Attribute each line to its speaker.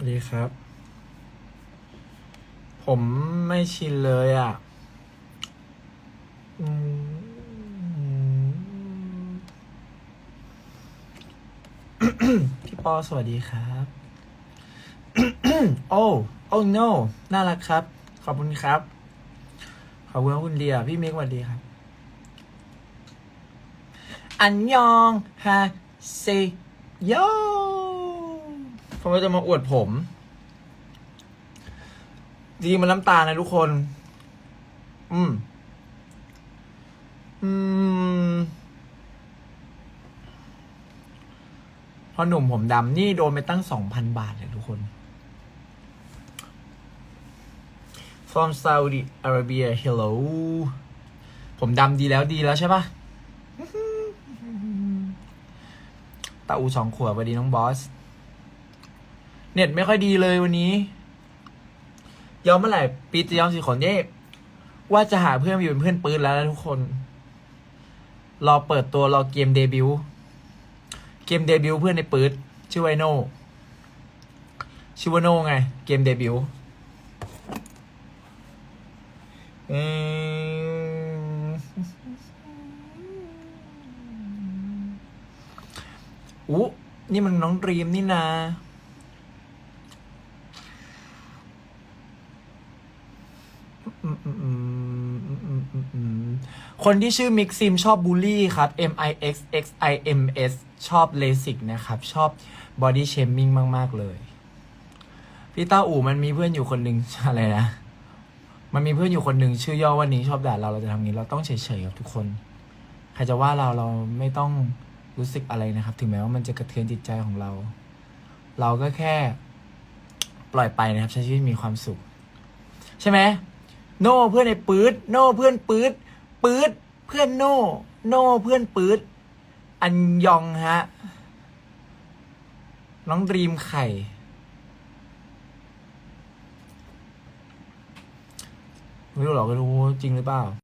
Speaker 1: วัสดีครับ ผมไม่ชินเลยอะพี่ปอสวัสดีครับ โอ้โอ้ no น่ารักครับ ขอบคุณครับ ขอบคุณคุณเดียพี่เมกสวัสดีครับ อันยองฮาเซโย ผมก็จะมาอวดผมจริงมันน้ำตาลนะทุกคน อืม อืมพอหนุ่มผมดำนี่โดนไปตั้งสองพันบาทเลยทุกคน from Saudi Arabia hello ผมดำดีแล้วดีแล้วใช่ปะตาอูสองขวบสวัสดีน้องบอส เน็ตไม่ค่อยดีเลยวันนี้ ยอมเมื่อไหร่ปีจะยอมสีขนเย่ว่าจะหาเพื่อนมาอยู่เป็นเพื่อนปืนแล้วนะทุกคน รอเปิดตัวรอเกมเดบิวเกมเดบิวเพื่อนในปืดชื่อไวโนชื่อว่าโนไง เกมเดบิวอืมอู้นี่มันน้องดรีมนี่นามอืมอืมอืมอืมอืมอืม คนที่ชื่อมิกซิมชอบบูลลี่ครับ M I X X I M S ชอบเลสิกนะครับ ชอบบอดี้เชมมิ่งมาก ๆ เลย พี่ต้าอู่มันมีเพื่อนอยู่คนหนึ่งอะไรนะ มันมีเพื่อนอยู่คนหนึ่งชื่อย่อว่านี้ชอบด่าเราเราจะทำงี้เราต้องเฉยๆกับทุกคน ใครจะว่าเราเราไม่ต้องรู้สึกอะไรนะครับ ถึงแม้ว่ามันจะกระเทือนจิตใจของเรา เราก็แค่ ปล่อยไปนะครับใช้ชีวิตมีความสุข ใช่ไหม โน่เพื่อนไอ้ปื๊ดโน่เพื่อนปื๊ดปื๊ดเพื่อนโน่โน่เพื่อนปื๊ดอันยองฮะ น้องดรีมไข่ ไม่รู้หรอกไม่รู้จริงหรือเปล่า